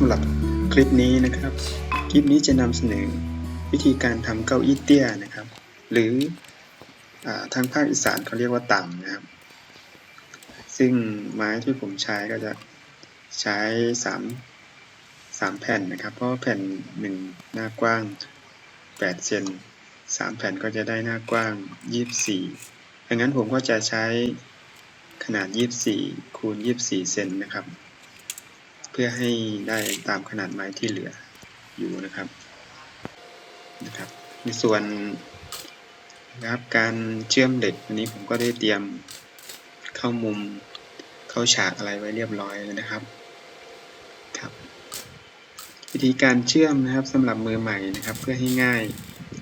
สำหรับคลิปนี้นะครับ คลิปนี้จะนำเสนอวิธีการทำเก้าอี้เตี้ยนะครับ หรืออทางภาคอีสานเขาเรียกว่าต่ำนะครับ ซึ่งไม้ที่ผมใช้ก็จะใช้สามสามแผ่นนะครับ เพราะแผ่นหนึ่งหน้ากว้างแปดเซนสามแผ่นก็จะได้หน้ากว้างยี่สิบสี่ดังนั้นผมก็จะใช้ขนาดยี่สิบสี่คูณยี่สิบสี่เซนนะครับ พื่อให้ได้ตามขนาดไม้ที่เหลืออยู่นะครับนะครับ ในส่วนนะครับการเชื่อมเหล็กอันนี้ผมก็ได้เตรียมเข้ามุมเข้าฉากอะไรไว้เรียบร้อยแล้วนะครับครับ วิธีการเชื่อมนะครับสำหรับมือใหม่นะครับ เพื่อให้ง่าย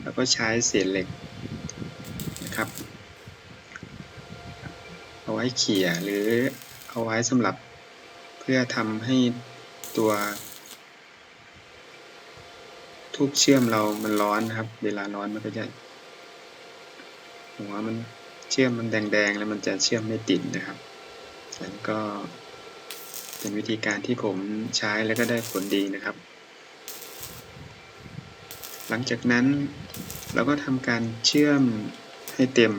เราก็ใช้เศษเหล็กนะครับ เอาไว้เขี่ยหรือเอาไว้สำหรับ พื่อทำให้ตัวทูบเชื่อมเรามันร้อนนะครับ เวลาร้อนมันก็จะหัวมันเชื่อมมันแดงๆ แล้วมันจะเชื่อมไม่ติดนะครับอันนก็เป็นวิธีการที่ผมใช้แล้วก็ได้ผลดีนะครับ หลังจากนั้นเราก็ทำการเชื่อมให้เต็ม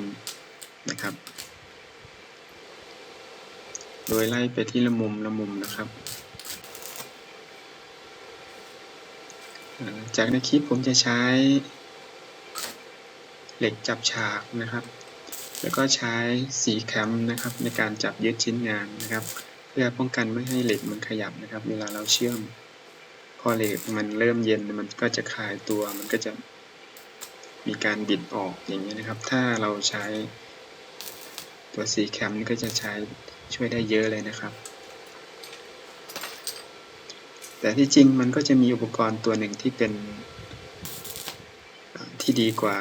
นะครับ โดยไล่ไปที่ละมุมละมุมนะครับจากในคลิปผมจะใช้เหล็กจับฉากนะครับ แล้วก็ใช้สีแคมนะครับ ในการจับยึดชิ้นงานนะครับ เพื่อป้องกันไม่ให้เหล็กมันขยับนะครับ เวลาเราเชื่อม พอเหล็กมันเริ่มเย็นมันก็จะคลายตัว มันก็จะมีการบิดออกอย่างนี้นะครับ ถ้าเราใช้ตัวสีแคมนี่ก็จะใช้ ช่วยได้เยอะเลยนะครับ แต่ที่จริงมันก็จะมีอุปกรณ์ตัวหนึ่งที่เป็นที่ดีกว่า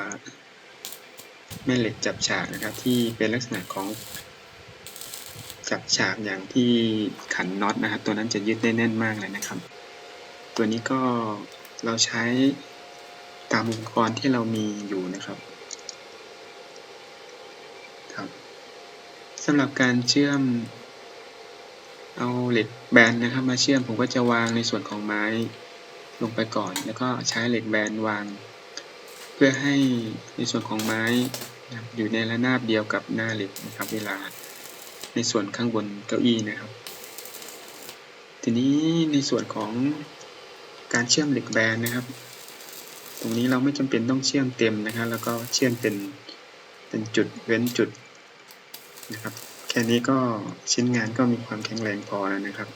แม่เหล็กจับฉากนะครับ ที่เป็นลักษณะของจับฉากอย่างที่ขันน็อตนะครับ ตัวนั้นจะยึดได้แน่นมากเลยนะครับ ตัวนี้ก็เราใช้ตามอุปกรณ์ที่เรามีอยู่นะครับครับ สำหรับการเชื่อมเอาเหล็กแบนนะครับมาเชื่อมผมก็จะวางในส่วนของไม้ลงไปก่อน แล้วก็ใช้เหล็กแบนวาง เพื่อให้ในส่วนของไม้อยู่ในระนาบเดียวกับหน้าเหล็กนะครับเวลาในส่วนข้างบนเก้าอี้นะครับ ทีนี้ในส่วนของการเชื่อมเหล็กแบนนะครับ ตรงนี้เราไม่จำเป็นต้องเชื่อมเต็มนะครับ แล้วก็เชื่อมเป็นเป็นจุดเว้นจุด นะครับ แค่นี้ก็ชิ้นงานก็มีความแข็งแรงพอแล้วนะครับ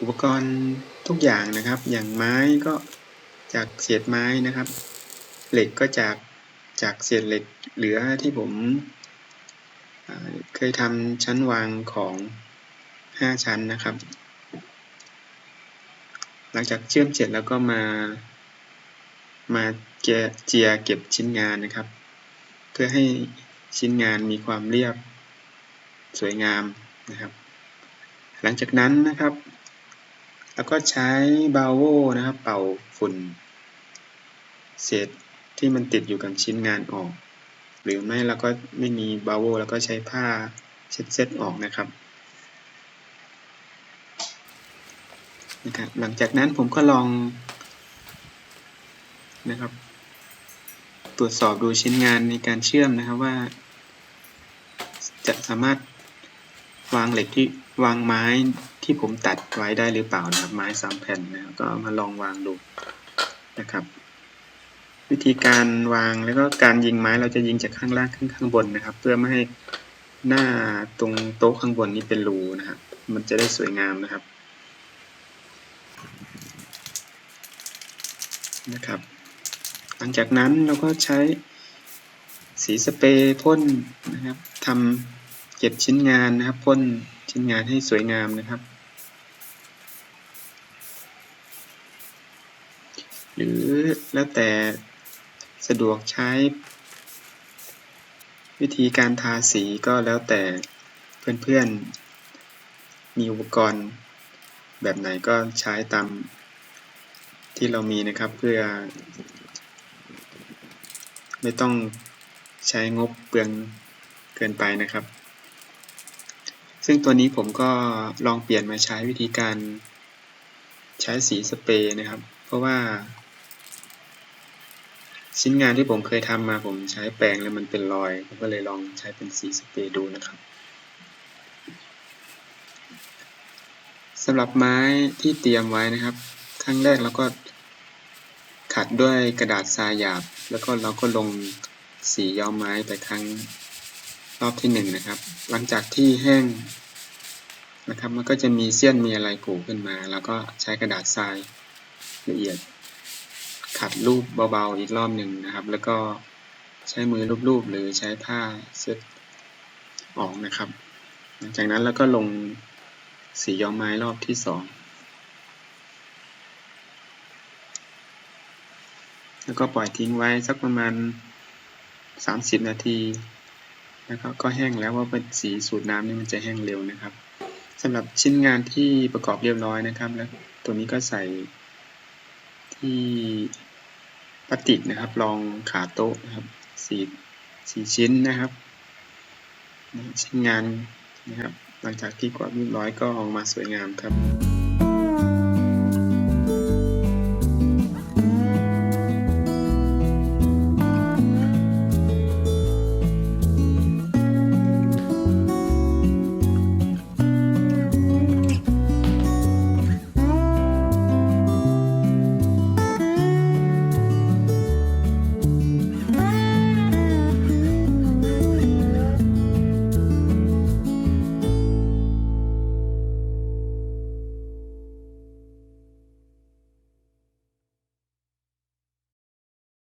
อุปกรณ์ทุกอย่างนะครับ อย่างไม้ก็จากเศษไม้นะครับ เหล็กก็จากจากเศษเหล็กเหลือที่ผมเคยทำชั้นวางของ ห้าชั้นนะครับ หลังจากเชื่อมเสร็จแล้วก็มา มาเจียเก็บชิ้นงานนะครับ เพื่อให้ชิ้นงานมีความเรียบสวยงามนะครับ หลังจากนั้นนะครับ แล้วก็ใช้บาโวนะครับ เป่าฝุ่น เศษที่มันติดอยู่กับชิ้นงานออก หรือไม่เราก็ไม่มีบาโวแล้วก็ใช้ผ้าเช็ดเช็ดออกนะครับ นะครับ หลังจากนั้นผมก็ลองนะครับ ตรวจสอบดูชิ้นงานในการเชื่อมนะครับว่า จะสามารถวางเหล็กที่วางไม้ที่ผมตัดไว้ได้หรือเปล่านะครับ ไม้สามแผ่นนะครับก็มาลองวางดูนะครับ วิธีการวางแล้วก็การยิงไม้เราจะยิงจากข้างล่างขึ้นข้างบนนะครับ เพื่อไม่ให้หน้าตรงโต๊ะข้างบนนี้เป็นรูนะครับ มันจะได้สวยงามนะครับ นะครับ หลังจากนั้นเราก็ใช้สีสเปรย์พ่นนะครับทำเก็บชิ้นงานนะครับพ่นชิ้นงานให้สวยงามนะครับ หรือแล้วแต่สะดวกใช้ วิธีการทาสีก็แล้วแต่เพื่อนๆมีอุปกรณ์แบบไหนก็ใช้ตาม ที่เรามีนะครับเพื่อ ไม่ต้องใช้งบเปลืองเกินไปนะครับ ซึ่งตัวนี้ผมก็ลองเปลี่ยนมาใช้วิธีการใช้สีสเปรย์นะครับ เพราะว่า ชิ้นงานที่ผมเคยทำมาผมใช้แปรงแล้วมันเป็นรอย ผมก็เลยลองใช้เป็นสีสเปรย์ดูนะครับสำหรับไม้ที่เตรียมไว้นะครับ ครั้งแรกเราก็ขัดด้วยกระดาษทรายหยาบ แล้วก็เราก็ลงสีย้อมไม้ไปครั้งรอบที่หนึ่งนะครับ หลังจากที่แห้งนะครับ มันก็จะมีเสี้ยนมีอะไรกูขึ้นมา แล้วก็ใช้กระดาษทรายละเอียด ขัดรูปเบาๆอีกรอบหนึ่งนะครับ แล้วก็ใช้มือรูปๆหรือใช้ผ้าเช็ดออกนะครับจากนั้นเราก็ลงสีย้อมไม้รอบที่สอง แล้วก็ปล่อยทิ้งไว้สักประมาณสามสิบนาทีแล้วก็ก็แห้งแล้วว่าเป็นสีสูตรน้ำนี่มันจะแห้งเร็วนะครับสำหรับชิ้นงานที่ประกอบเรียบร้อยนะครับ แล้วตัวนี้ก็ใส่ที่พลาสติกนะครับรองขาโต๊ะนะครับสี่สี่ชิ้นนะครับชิ้นงานนะครับหลังจากที่กรอบเรียบร้อยก็ออกมาสวยงามครับ